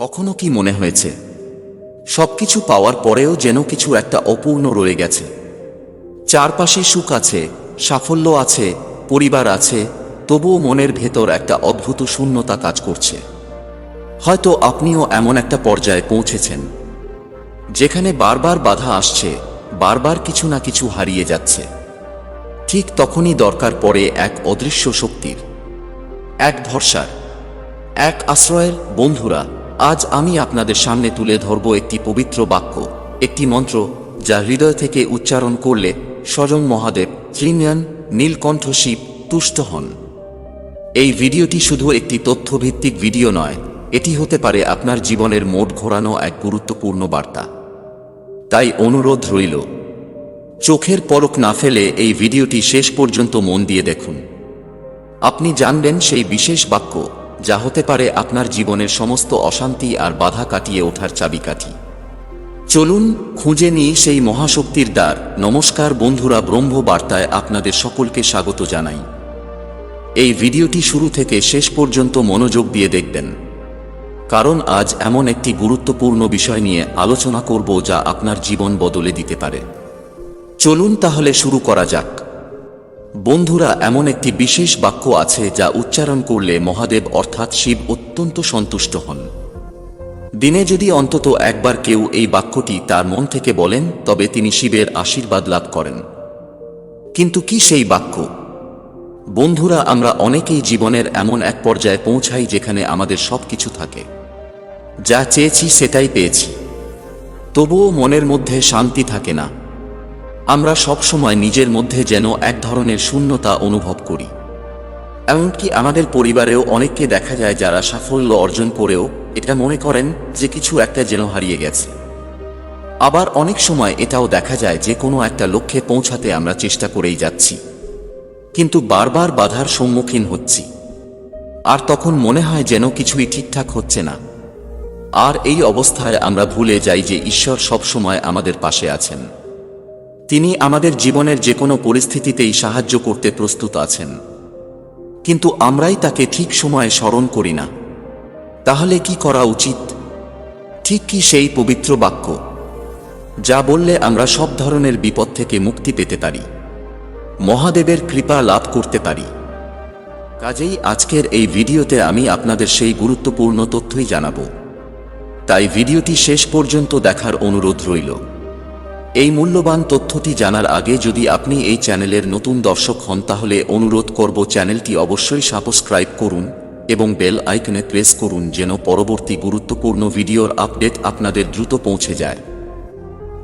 কখনো কি মনে হয়েছে? সবকিছু পাওয়ার পরেও যেন কিছু একটা অপূর্ণ রয়ে গেছে। চারপাশে সুখ আছে, সাফল্য আছে, পরিবার আছে, তবুও মনের ভেতর একটা অদ্ভুত শূন্যতা কাজ করছে। হয়তো আপনিও এমন একটা পর্যায়ে পৌঁছেছেন, যেখানে বারবার বাধা আসছে, বারবার কিছু না কিছু হারিয়ে যাচ্ছে। ঠিক তখনই দরকার পড়ে এক অদৃশ্য শক্তির, এক ভরসার, এক আশ্রয়ের বন্ধুরা। আজ আমি আপনাদের সামনে তুলে ধরব একটি পবিত্র বাক্য, একটি মন্ত্র যা হৃদয় থেকে উচ্চারণ করলে স্বয়ং মহাদেব শ্রীনিয়ন নীলকণ্ঠ শিব তুষ্ট হন। এই ভিডিওটি শুধু একটি তথ্যভিত্তিক ভিডিও নয়, এটি হতে পারে আপনার জীবনের মোট ঘোরানো এক গুরুত্বপূর্ণ বার্তা। তাই অনুরোধ রইল, চোখের পলক না ফেলে এই ভিডিওটি শেষ পর্যন্ত মন দিয়ে দেখুন। আপনি জানবেন সেই বিশেষ বাক্য যা হতে পারে আপনার জীবনের সমস্ত অশান্তি আর বাধা কাটিয়ে ওঠার চাবিকাঠি। চলুন, খুঁজে নিই সেই মহাশক্তির দ্বার। নমস্কার বন্ধুরা ব্রহ্ম বার্তায় আপনাদের সকলকে স্বাগত জানাই। এই ভিডিওটি শুরু থেকে শেষ পর্যন্ত মনোযোগ দিয়ে দেখবেন। কারণ আজ এমন একটি গুরুত্বপূর্ণ বিষয় নিয়ে আলোচনা করব যা আপনার জীবন বদলে দিতে পারে। চলুন তাহলে শুরু করা যাক। বন্ধুরা, এমন একটি বিশেষ বাক্য আছে যা উচ্চারণ করলে মহাদেব অর্থাৎ শিব অত্যন্ত সন্তুষ্ট হন। দিনে যদি অন্তত একবার কেউ এই বাক্যটি তার মন থেকে বলেন, তবে তিনি শিবের আশীর্বাদ লাভ করেন। কিন্তু কি সেই বাক্য? বন্ধুরা, আমরা অনেকেই জীবনের এমন এক পর্যায়ে পৌঁছাই যেখানে আমাদের সব কিছু থাকে। যা চেয়েছি সেটাই পেয়েছি। তবুও মনের মধ্যে শান্তি থাকে না। আমরা সবসময় নিজের মধ্যে যেন এক ধরনের শূন্যতা অনুভব করি। এমনকি আমাদের পরিবারেও অনেককে দেখা যায় যারা সাফল্য অর্জন করেও এটা মনে করেন যে কিছু একটা যেন হারিয়ে গেছে। আবার অনেক সময় এটাও দেখা যায় যে কোনো একটা লক্ষ্যে পৌঁছাতে আমরা চেষ্টা করেই যাচ্ছি। কিন্তু বারবার বাধার সম্মুখীন হচ্ছি। আর তখন মনে হয় যেন কিছুই ঠিকঠাক হচ্ছে না। আর এই অবস্থায় আমরা ভুলে যাই যে ঈশ্বর সবসময় আমাদের পাশে আছেন। তিনি আমাদের জীবনের যে কোনো পরিস্থিতিতেই সাহায্য করতে প্রস্তুত আছেন। কিন্তু আমরাই তাকে ঠিক সময়ে স্মরণ করি না। তাহলে কি করা উচিত? ঠিক কি সেই পবিত্র বাক্য? যা বললে আমরা সব ধরনের বিপদ থেকে মুক্তি পেতে পারি। মহাদেবের কৃপা লাভ করতে পারি। কাজেই আজকের এই ভিডিওতে আমি আপনাদের সেই গুরুত্বপূর্ণ তথ্যই জানাব। তাই ভিডিওটি শেষ পর্যন্ত দেখার অনুরোধ রইল। এই মূল্যবান তথ্যটি জানার আগে যদি আপনি এই চ্যানেলের নতুন দর্শক হন, তাহলে অনুরোধ করব চ্যানেলটি অবশ্যই সাবস্ক্রাইব করুন এবং বেল আইকনে প্রেস করুন যেন পরবর্তী গুরুত্বপূর্ণ ভিডিওর আপডেট আপনাদের দ্রুত পৌঁছে যায়।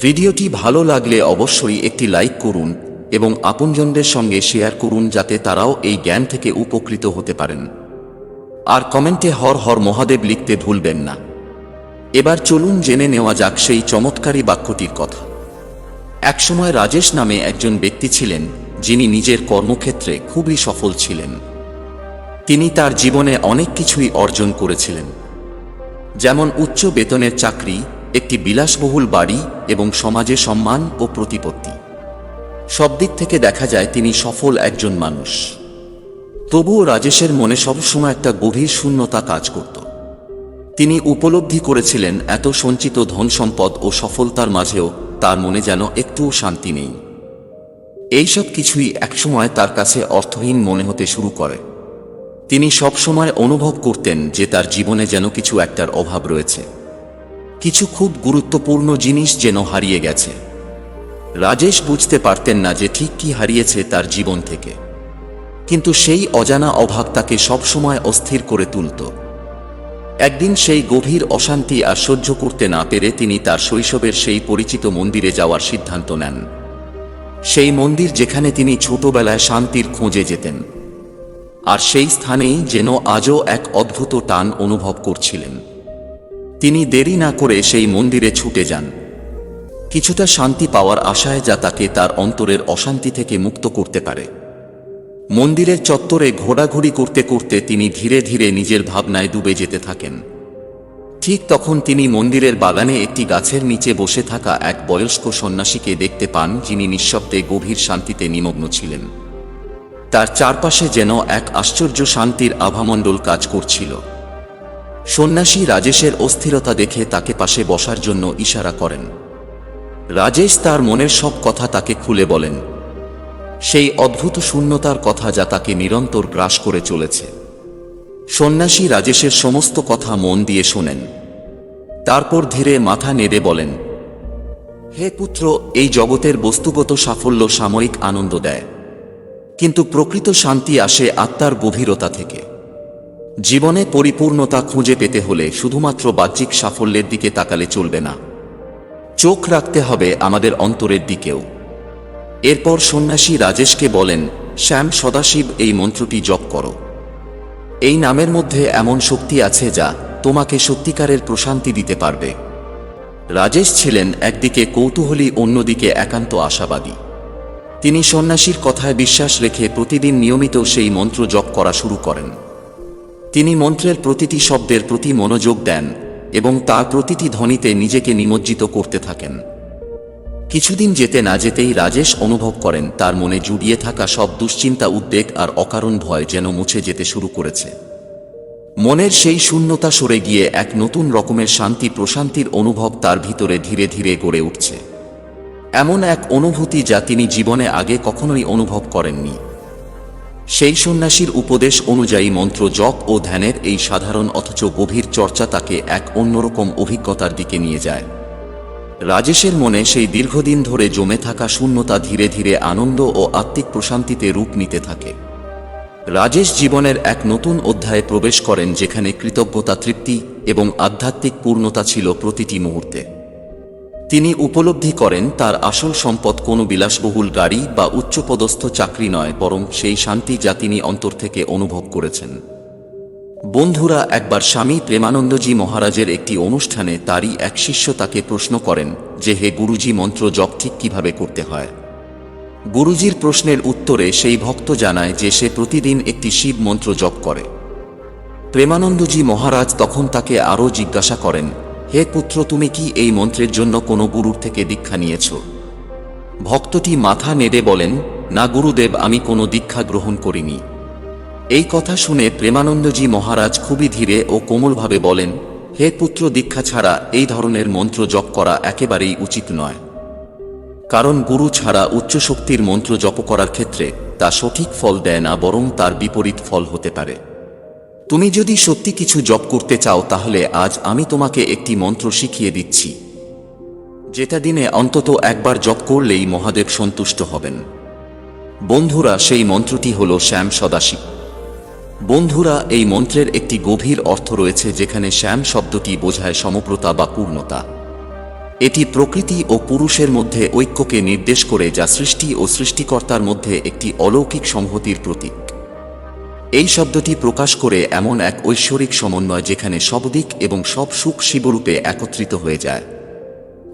ভিডিওটি ভালো লাগলে অবশ্যই একটি লাইক করুন এবং আপনজনদের সঙ্গে শেয়ার করুন যাতে তারাও এই জ্ঞান থেকে উপকৃত হতে পারেন। আর কমেন্টে হর হর মহাদেব লিখতে ভুলবেন না। এবার চলুন জেনে নেওয়া যাক সেই চমৎকারী বাক্যটির কথা। একসময় রাজেশ নামে একজন ব্যক্তি ছিলেন, যিনি নিজের কর্মক্ষেত্রে খুবই সফল ছিলেন। তিনি তার জীবনে অনেক কিছুই অর্জন করেছিলেন। যেমন উচ্চ বেতনের চাকরি, একটি বিলাসবহুল বাড়ি এবং সমাজে সম্মান ও প্রতিপত্তি। সব দিক থেকে দেখা যায় তিনি সফল একজন মানুষ। তবুও রাজেশের মনে সবসময় একটা গভীর শূন্যতা কাজ করত। তিনি উপলব্ধি করেছিলেন এত সঞ্চিত ধন সম্পদ ও সফলতার মাঝেও তার মনে যেন একটুও শান্তি নেই। এইসব কিছুই একসময় তার কাছে অর্থহীন মনে হতে শুরু করে। তিনি সবসময় অনুভব করতেন যে তার জীবনে যেন কিছু একটার অভাব রয়েছে। কিছু খুব গুরুত্বপূর্ণ জিনিস যেন হারিয়ে গেছে। রাজেশ বুঝতে পারতেন না যে ঠিক কি হারিয়েছে তার জীবন থেকে। কিন্তু সেই অজানা অভাব তাকে সবসময় অস্থির করে তুলত। একদিন সেই গভীর অশান্তি আর সহ্য করতে না পেরে তিনি তার শৈশবের সেই পরিচিত মন্দিরে যাওয়ার সিদ্ধান্ত নেন। সেই মন্দির যেখানে তিনি ছোটবেলায় শান্তির খোঁজে যেতেন। আর সেই স্থানেই যেন আজও এক অদ্ভুত টান অনুভব করছিলেন। তিনি দেরি না করে সেই মন্দিরে ছুটে যান। কিছুটা শান্তি পাওয়ার আশায় যা তাকে তার অন্তরের অশান্তি থেকে মুক্ত করতে পারে। মন্দিরের চত্বরে ঘোরাঘুরি করতে করতে তিনি ধীরে ধীরে নিজের ভাবনায় ডুবে যেতে থাকেন। ঠিক তখন তিনি মন্দিরের বাগানে একটি গাছের নিচে বসে থাকা এক বয়স্ক সন্ন্যাসীকে দেখতে পান, যিনি নিঃশব্দে গভীর শান্তিতে নিমগ্ন ছিলেন। তার চারপাশে যেন এক আশ্চর্য শান্তির আভামণ্ডল কাজ করছিল। সন্ন্যাসী রাজেশের অস্থিরতা দেখে তাকে পাশে বসার জন্য ইশারা করেন। রাজেশ তার মনের সব কথা তাকে খুলে বলেন। সেই অদ্ভুত শূন্যতার কথা যা তাকে নিরন্তর গ্রাস করে চলেছে। সন্ন্যাসী রাজেশের সমস্ত কথা মন দিয়ে শোনেন। তারপর ধীরে মাথা নেড়ে বলেন, হে পুত্র, এই জগতের বস্তুগত সাফল্য সাময়িক আনন্দ দেয়। কিন্তু প্রকৃত শান্তি আসে আত্মার গভীরতা থেকে। জীবনে পরিপূর্ণতা খুঁজে পেতে হলে শুধুমাত্র বাহ্যিক সাফল্যের দিকে তাকালে চলবে না। চোখ রাখতে হবে আমাদের অন্তরের দিকেও। এরপর সন্ন্যাসী রাজেশকে বলেন, শ্যাম সদাশিব, এই মন্ত্রটি জপ করো। এই নামের মধ্যে এমন শক্তি আছে যা তোমাকে সত্যিকারের প্রশান্তি দিতে পারবে। রাজেশ ছিলেন একদিকে কৌতূহলী, অন্যদিকে একান্ত আশাবাদী। তিনি সন্ন্যাসীর কথায় বিশ্বাস রেখে প্রতিদিন নিয়মিত সেই মন্ত্র জপ করা শুরু করেন। তিনি মন্ত্রের প্রতিটি শব্দের প্রতি মনোযোগ দেন এবং তার প্রতিটি ধ্বনিতে নিজেকে নিমজ্জিত করতে থাকেন। কিছুদিন যেতে না যেতেই রাজেশ অনুভব করেন, তার মনে জুড়িয়ে থাকা সব দুশ্চিন্তা, উদ্বেগ আর অকারণ ভয় যেন মুছে যেতে শুরু করেছে। মনের সেই শূন্যতা সরে গিয়ে এক নতুন রকমের শান্তি, প্রশান্তির অনুভব তার ভিতরে ধীরে ধীরে গড়ে উঠছে। এমন এক অনুভূতি যা তিনি জীবনে আগে কখনোই অনুভব করেননি। সেই সন্ন্যাসীর উপদেশ অনুযায়ী মন্ত্র জপ ও ধ্যানের এই সাধারণ অথচ গভীর চর্চা তাকে এক অন্যরকম অভিজ্ঞতার দিকে নিয়ে যায়। রাজেশের মনে সেই দীর্ঘদিন ধরে জমে থাকা শূন্যতা ধীরে ধীরে আনন্দ ও আত্মিক প্রশান্তিতে রূপ নিতে থাকে। রাজেশ জীবনের এক নতুন অধ্যায়ে প্রবেশ করেন যেখানে কৃতজ্ঞতা, তৃপ্তি এবং আধ্যাত্মিক পূর্ণতা ছিল প্রতিটি মুহূর্তে। তিনি উপলব্ধি করেন তার আসল সম্পদ কোনো বিলাসবহুল গাড়ি বা উচ্চপদস্থ চাকরি নয়, বরং সেই শান্তি যা তিনি অন্তর থেকে অনুভব করেছেন। বন্ধুরা, একবার স্বামী প্রেমানন্দজি মহারাজের একটি অনুষ্ঠানে তারই এক শিষ্য তাকে প্রশ্ন করেন যে, হে গুরুজি, মন্ত্র জপ ঠিক কীভাবে করতে হয়? গুরুজির প্রশ্নের উত্তরে সেই ভক্ত জানায় যে, সে প্রতিদিন একটি শিব মন্ত্র জপ করে। প্রেমানন্দজি মহারাজ তখন তাকে আরও জিজ্ঞাসা করেন, হে পুত্র, তুমি কি এই মন্ত্রের জন্য কোনো গুরুর থেকে দীক্ষা নিয়েছ? ভক্তটি মাথা নেড়ে বলেন, না গুরুদেব, আমি কোনো দীক্ষা গ্রহণ করিনি। এই কথা শুনে প্রেমানন্দজি মহারাজ খুবই ধীরে ও কোমলভাবে বলেন, হে পুত্র দীক্ষা ছাড়া এই ধরনের মন্ত্র জপ করা একেবারেই উচিত নয়। কারণ গুরু ছাড়া উচ্চ শক্তির মন্ত্র জপ করার ক্ষেত্রে তা সঠিক ফল দেয় না, বরং তার বিপরীত ফল হতে পারে। তুমি যদি সত্যি কিছু জপ করতে চাও, তাহলে আজ আমি তোমাকে একটি মন্ত্র শিখিয়ে দিচ্ছি। যেটা দিনে অন্তত একবার জপ করলেই মহাদেব সন্তুষ্ট হবেন। বন্ধুরা, সেই মন্ত্রটি হল শ্যাম সদাশিব। বন্ধুরা, এই মন্ত্রের একটি গভীর অর্থ রয়েছে যেখানে শ্যাম শব্দটি বোঝায় সমপ্রতা বা পূর্ণতা। এটি প্রকৃতি ও পুরুষের মধ্যে ঐক্যকে নির্দেশ করে যা সৃষ্টি ও সৃষ্টিকর্তার মধ্যে একটি অলৌকিক সংহতির প্রতীক। এই শব্দটি প্রকাশ করে এমন এক ঐশ্বরিক সমন্বয় যেখানে সব দিক এবং সব সুখ শিবরূপে একত্রিত হয়ে যায়।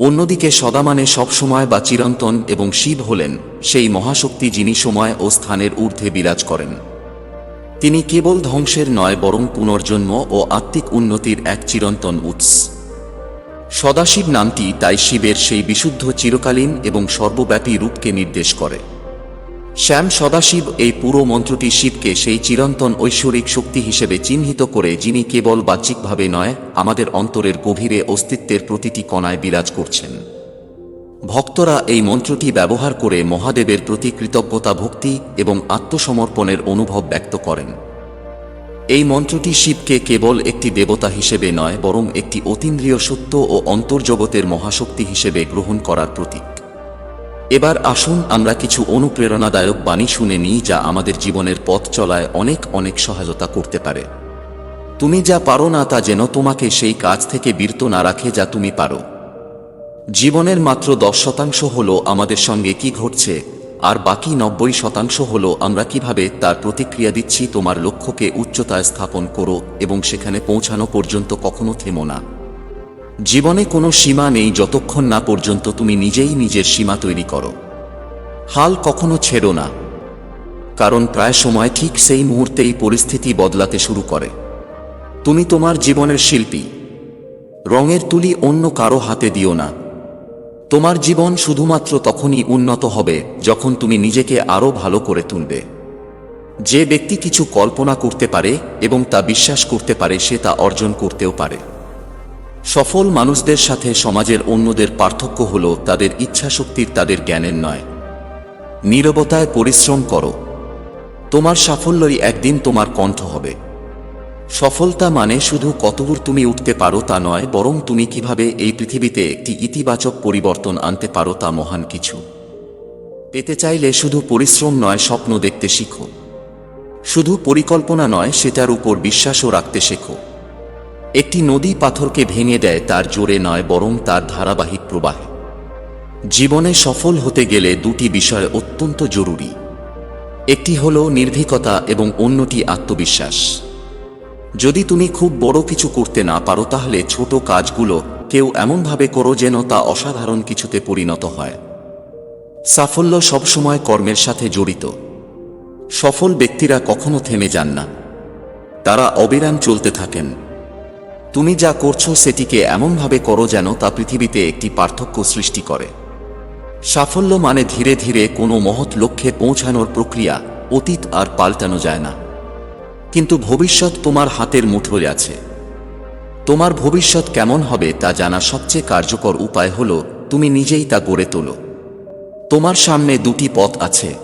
অন্যদিকে সদামানে সবসময় বা চিরন্তন এবং শিব হলেন সেই মহাশক্তি যিনি সময় ও স্থানের ঊর্ধ্বে বিরাজ করেন। তিনি কেবল ধ্বংসের নয়, বরং পুনর্জন্ম ও আত্মিক উন্নতির এক চিরন্তন উৎস। সদাশিব নামটি তাই শিবের সেই বিশুদ্ধ চিরকালীন এবং সর্বব্যাপী রূপকে নির্দেশ করে। শ্যাম সদাশিব এই পুরো মন্ত্রটি শিবকে সেই চিরন্তন ঐশ্বরিক শক্তি হিসেবে চিহ্নিত করে, যিনি কেবল বাহ্যিকভাবে নয়, আমাদের অন্তরের গভীরে অস্তিত্বের প্রতিটি কণায় বিরাজ করছেন। ভক্তরা এই মন্ত্রটি ব্যবহার করে মহাদেবের প্রতি কৃতজ্ঞতা ভক্তি এবং আত্মসমর্পণের অনুভব ব্যক্ত করেন। এই মন্ত্রটি শিবকে কেবল একটি দেবতা হিসেবে নয়, বরং একটি অতীন্দ্রিয় সত্য ও অন্তর্জগতের মহাশক্তি হিসেবে গ্রহণ করার প্রতীক। এবার আসুন আমরা কিছু অনুপ্রেরণাদায়ক বাণী শুনে নিই যা আমাদের জীবনের পথ চলায় অনেক অনেক সহায়তা করতে পারে। তুমি যা পারো না তা যেন তোমাকে সেই কাজ থেকে বিরত না রাখে যা তুমি পারো। জীবনের মাত্র দশ শতাংশ হল আমাদের সঙ্গে কি ঘটছে, আর বাকি নব্বই শতাংশ হল আমরা কীভাবে তার প্রতিক্রিয়া দিচ্ছি তোমার লক্ষ্যকে উচ্চতায় স্থাপন করো এবং সেখানে পৌঁছানো পর্যন্ত কখনো থেমো না। জীবনে কোনো সীমা নেই যতক্ষণ না পর্যন্ত তুমি নিজেই নিজের সীমা তৈরি করো। হাল কখনো ছেড়ো না, কারণ প্রায় সময় ঠিক সেই মুহূর্তেই পরিস্থিতি বদলাতে শুরু করে। তুমি তোমার জীবনের শিল্পী, রঙের তুলি অন্য কারও হাতে দিও না। তোমার জীবন শুধুমাত্র তখনই উন্নত হবে যখন তুমি নিজেকে আরও ভালো করে তুলবে। যে ব্যক্তি কিছু কল্পনা করতে পারে এবং তা বিশ্বাস করতে পারে, সে তা অর্জন করতেও পারে। সফল মানুষদের সাথে সমাজের অন্যদের পার্থক্য হল তাদের ইচ্ছাশক্তির তাদের জ্ঞানের নয়। নীরবতায় পরিশ্রম করো। তোমার সাফল্যই একদিন তোমার কণ্ঠ হবে। সফলতা মানে শুধু কতদূর তুমি উঠতে পারো তা নয়, বরং তুমি কীভাবে এই পৃথিবীতে একটি ইতিবাচক পরিবর্তন আনতে পারো তা মহান কিছু। পেতে চাইলে শুধু পরিশ্রম নয়, স্বপ্ন দেখতে শিখো। শুধু পরিকল্পনা নয়, সেটার উপর বিশ্বাসও রাখতে শেখো। একটি নদী পাথরকে ভেঙে দেয়, তার জোরে নয়, বরং তার ধারাবাহিক প্রবাহে। জীবনে সফল হতে গেলে দুটি বিষয় অত্যন্ত জরুরি। একটি হল নির্ভীকতা এবং অন্যটি আত্মবিশ্বাস। যদি তুমি খুব বড় কিছু করতে না পারো, তাহলে ছোট কাজগুলো কেউ এমনভাবে করো যেন তা অসাধারণ কিছুতে পরিণত হয়। সাফল্য সবসময় কর্মের সাথে জড়িত। সফল ব্যক্তিরা কখনো থেমে যান না। তারা অবিরাম চলতে থাকেন। তুমি যা করছ সেটিকে এমনভাবে করো যেন তা পৃথিবীতে একটি পার্থক্য সৃষ্টি করে। সাফল্য মানে ধীরে ধীরে কোনো মহৎ লক্ষ্যে পৌঁছানোর প্রক্রিয়া অতীত আর পাল্টানো যায় না। কিন্তু ভবিষ্যৎ তোমার হাতের মুঠোয় আছে। তোমার ভবিষ্যৎ কেমন হবে তা জানা সবচেয়ে কার্যকর উপায় হল তুমি নিজেই তা গড়ে তোলো। তোমার সামনে দুটি পথ আছে।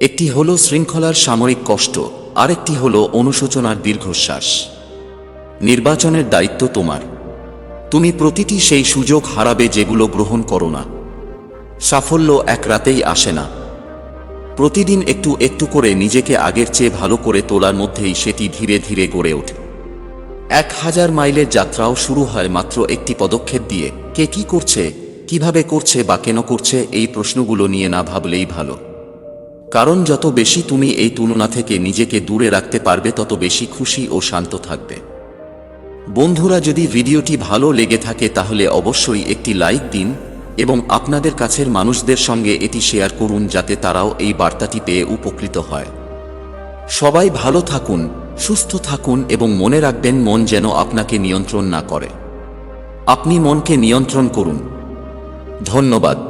একটি হল শৃঙ্খলার সামরিক কষ্ট, আরেকটি হল অনুশোচনার দীর্ঘশ্বাস। নির্বাচনের দায়িত্ব তোমার। তুমি প্রতিটি সেই সুযোগ হারাবে যেগুলো গ্রহণ করো না। সাফল্য এক রাতেই আসে না। প্রতিদিন একটু একটু করে নিজেকে আগের চেয়ে ভালো করে তোলার মধ্যেই সেটি ধীরে ধীরে গড়ে ওঠে। এক হাজার মাইলের যাত্রাও শুরু হয় মাত্র একটি পদক্ষেপ দিয়ে। কে কি করছে, কীভাবে করছে বা কেন করছে এই প্রশ্নগুলো নিয়ে না ভাবলেই ভালো। কারণ যত বেশি তুমি এই তুলনা থেকে নিজেকে দূরে রাখতে পারবে, তত বেশি খুশি ও শান্ত থাকবে। বন্ধুরা, যদি ভিডিওটি ভালো লেগে থাকে তাহলে অবশ্যই একটি লাইক দিন এবং আপনাদের কাছের মানুষদের সঙ্গে এটি শেয়ার করুন যাতে তারাও এই বার্তাটি পেয়ে উপকৃত হয়। সবাই ভালো থাকুন, সুস্থ থাকুন এবং মনে রাখবেন মন যেন আপনাকে নিয়ন্ত্রণ না করে। আপনি মনকে নিয়ন্ত্রণ করুন। ধন্যবাদ।